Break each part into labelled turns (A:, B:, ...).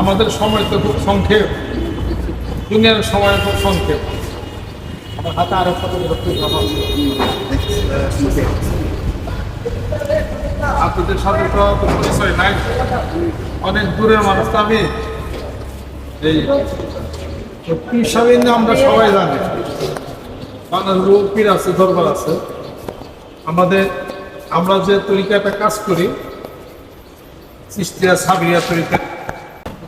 A: আমাদের সময় তো খুব সংক্ষেপ। দুনিয়ার সময় খুব সংক্ষেপ। আপনাদের সাথে তো পরিচয় নাই। অনেক দূরের মানুষ তো আমি। এই আমরা সবাই জানি। বাংলাদেশ পীর আছে, দরবার আছে। আমাদের, আমরা যে তরিকাটা কাজ করি সৃষ্টিয়া সাবিয়া তরিকা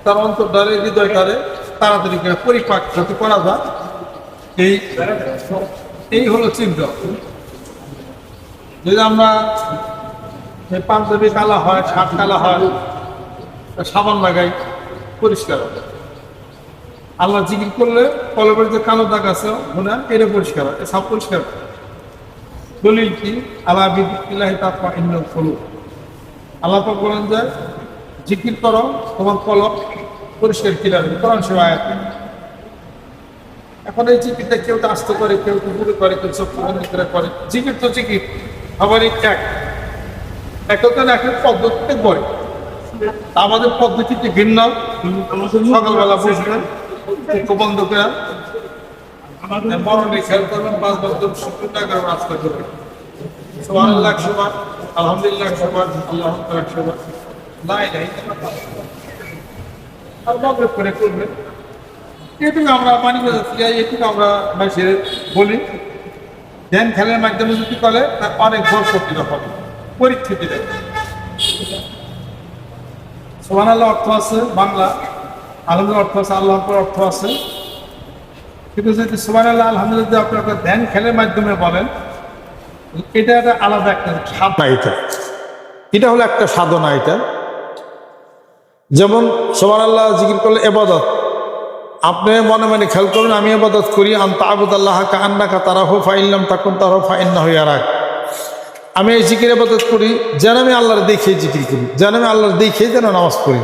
A: তার অন্তর্ধারে হৃদয়টারে তাড়াতাড়ি করে পরিপাক যাতে করা যায়। এই এই হলো চিন্তা যদি আমরা পাঞ্জাবি কালা হয়, শার্ট কালা হয় সাবান লাগাই, পরিষ্কার হবে। আল্লাহ জিকির করলে কলবের যে কালো দাগ আছে গুণা এটা পরিষ্কার হয় সব পরিষ্কার। দলিল কি? আল্লাহ বিদিল্লাহি আল্লাহ পাক বলেন যে জিকির করো, তোমার কলব পরিষ্কার কি লাগবে কোরআন সে আয়াত। এখন এই জিকিরটা কেউ আস্তে করে, কেউ দূরে করে, কেউ চোখ করে করে। জিকির তো জিকির সবারই এক একজন এক এক পদ্ধতিতে করে। আমাদের পদ্ধতিটি ভিন্ন? সকালবেলা বসবেন চোখ বন্ধ করে। সবার আলহামদুলিল্লাহ আল্লাহ আর মগরব করে করবেন এটুকু আমরা মানি যাই এটুকু আমরা মানুষের বলি। ধ্যান খেলার মাধ্যমে যদি করে তার অনেক বড় শক্তি হবে দেয় সোহান আল্লাহ অর্থ আছে বাংলা, আলহামদুলিল্লাহ অর্থ আছে আল্লাহ আকবার অর্থ আছে। কিন্তু যদি সোহান আল্লাহ আলহামদুলিল্লাহ আপনি একটা ধ্যান খেলের মাধ্যমে বলেন, এটা একটা আলাদা একটা সাধনা। এটা এটা হলো একটা সাধনা এটা। যেমন সোহান আল্লাহ জিকির করলে এবাদত। আপনি মনে মনে খেয়াল করুন, আমি এবাদত করি, আন্ত আবুদ আল্লাহ কা আন্না কা তারা হো ফাইল্লাম তাকুন তারা হো ফাইন্না হইয়া রাখ আমি এই জিকির এবাদত করি, যেন আমি আল্লাহর দেখে জিকির করি, যেন আমি আল্লাহর দেখে যেন নামাজ পড়ি।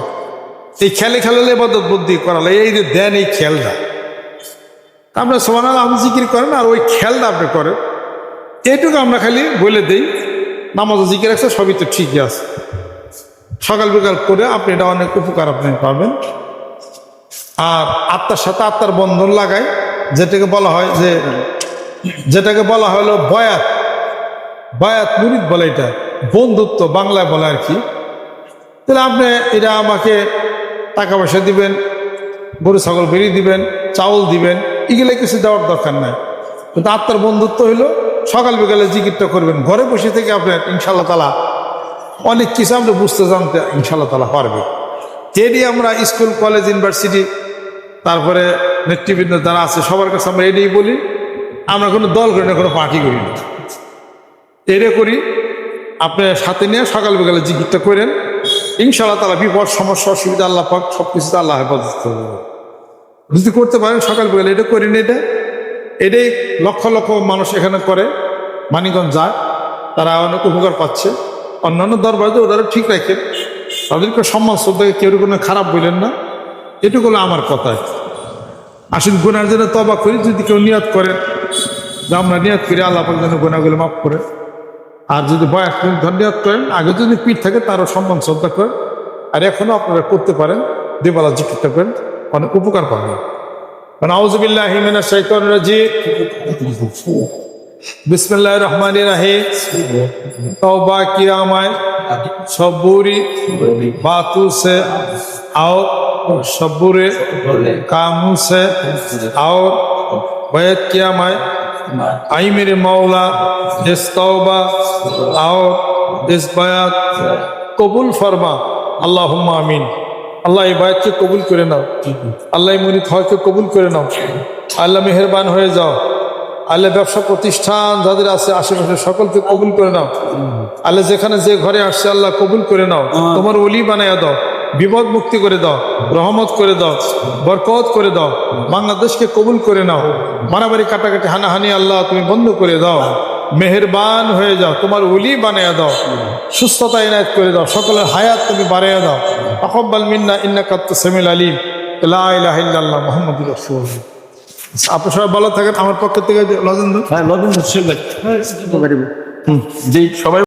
A: এই খেলে খেলালে এবাদত বুদ্ধি করালে এই যে দেন এই খেলটা। আমরা আল্লাহ আমি জিকির করেন, আর ওই খেলটা আপনি করেন। এইটুকু আমরা খালি বলে দিই, নামাজ জিকির আছে, সবই তো ঠিকই আছে। সকাল বিকাল করে আপনি এটা অনেক উপকার আপনি পাবেন। আর আত্মার সাথে আত্মার বন্ধন লাগায় যেটাকে বলা হয় যে, যেটাকে বলা হলো বয়াত। বায়াত মুরিদ বলে এটা, বন্ধুত্ব বাংলায় বলে আর কি। তাহলে আপনি এটা আমাকে টাকা পয়সা দিবেন, গরু, ছাগল বেরিয়ে দিবেন, চাউল দিবেন, এগুলো কিছু দেওয়ার দরকার নাই। কিন্তু আত্মার বন্ধুত্ব হইল সকাল বিকালে জিকিরটা করবেন, ঘরে বসে থেকে আপনার ইনশাল্লাহ তালা অনেক কিছু আমরা বুঝতে জানতে ইনশাল্লাহ তালা পারবে। এটি আমরা স্কুল, কলেজ, ইউনিভার্সিটি, তারপরে নেতৃবৃন্দ যারা আছে, সবার কাছে আমরা এটাই বলি, আমরা কোনো দল করি না, কোনো পার্টি করি না। এটা করি, আপনি সাথে নিয়ে সকাল বিকালে জিকিরটা করেন, ইনশাআল্লাহ তালা বিপদ, সমস্যা, অসুবিধা, আল্লাহ পাক সব কিছুতে আল্লাহ হেফাজত যদি করতে পারেন, সকাল বিকালে এটা করেন, এটা, এটাই লক্ষ লক্ষ মানুষ এখানে করে মানিগঞ্জ যায়, তারা অনেক উপকার পাচ্ছে। অন্যান্য দরবারে ওরা ঠিক রাখেন। তাদেরকে সম্মান, শ্রদ্ধাকে কেউ কোনো খারাপ বললেন না। এটুকু হলো আমার কথা। আসুন, গুনার জন্য তবা করি, যদি কেউ নিয়ত করেন যে আমরা নিয়ত করি, আল্লাহ পাক যেন গুণাগুলো মাফ করে। আর যদি বয়স ধর ধন্যবাদ করেন, আগে যদি পিঠ থাকে, তারও সম্মান, শ্রদ্ধা করেন। আর এখনও আপনারা করতে পারেন দেবালা জিকিরটা করেন, অনেক উপকার পাবেন। মানে আউজবিল্লাহ হিমিনা শৈতন রাজি বিসমুল্লাহ রহমান রাহে তবা কিরামায় সবুরি বাতু সে আও সবুরে কামু সে আও বয়ত কিয়ামায় আই মেরে মাওলা ইস তওবা, আও ইস বায়াত। কবুল ফরমা আল্লাহ আমিন। আল্লাহ এই বায়াতকে কবুল করে নাও। আল্লাহ মরিদ হয়কে কবুল করে নাও। আল্লাহ মেহরবান হয়ে যাও। আল্লাহ ব্যবসা প্রতিষ্ঠান যাদের আছে আশেপাশে সকলকে কবুল করে নাও। আল্লাহ যেখানে যে ঘরে আসছে আল্লাহ কবুল করে নাও। তোমার অলি বানাইয়া দাও বিপদ মুক্তি করে দাও রহমত করে দাও বরকত করে দাও বাংলাদেশকে কবুল করে নাও। মারামারি কাটাকাটি হানাহানি আল্লাহ তুমি বন্ধ করে দাও। মেহেরবান হয়ে যাও তোমার উলি বানাইয়া দাও। সুস্থতা এনায়ত করে দাও সকলের হায়াত তুমি বাড়াইয়া দাও। আকব্বাল মিন্না ইন্না কাত্ত সেমিল আলিম। লা ইলাহা ইল্লাল্লাহ মুহাম্মাদুর রাসূলুল্লাহ। আপনি সবাই ভালো থাকেন আমার পক্ষ থেকে লজেন্দ্র
B: হ্যাঁ লজেন্দ্র যেই সবাই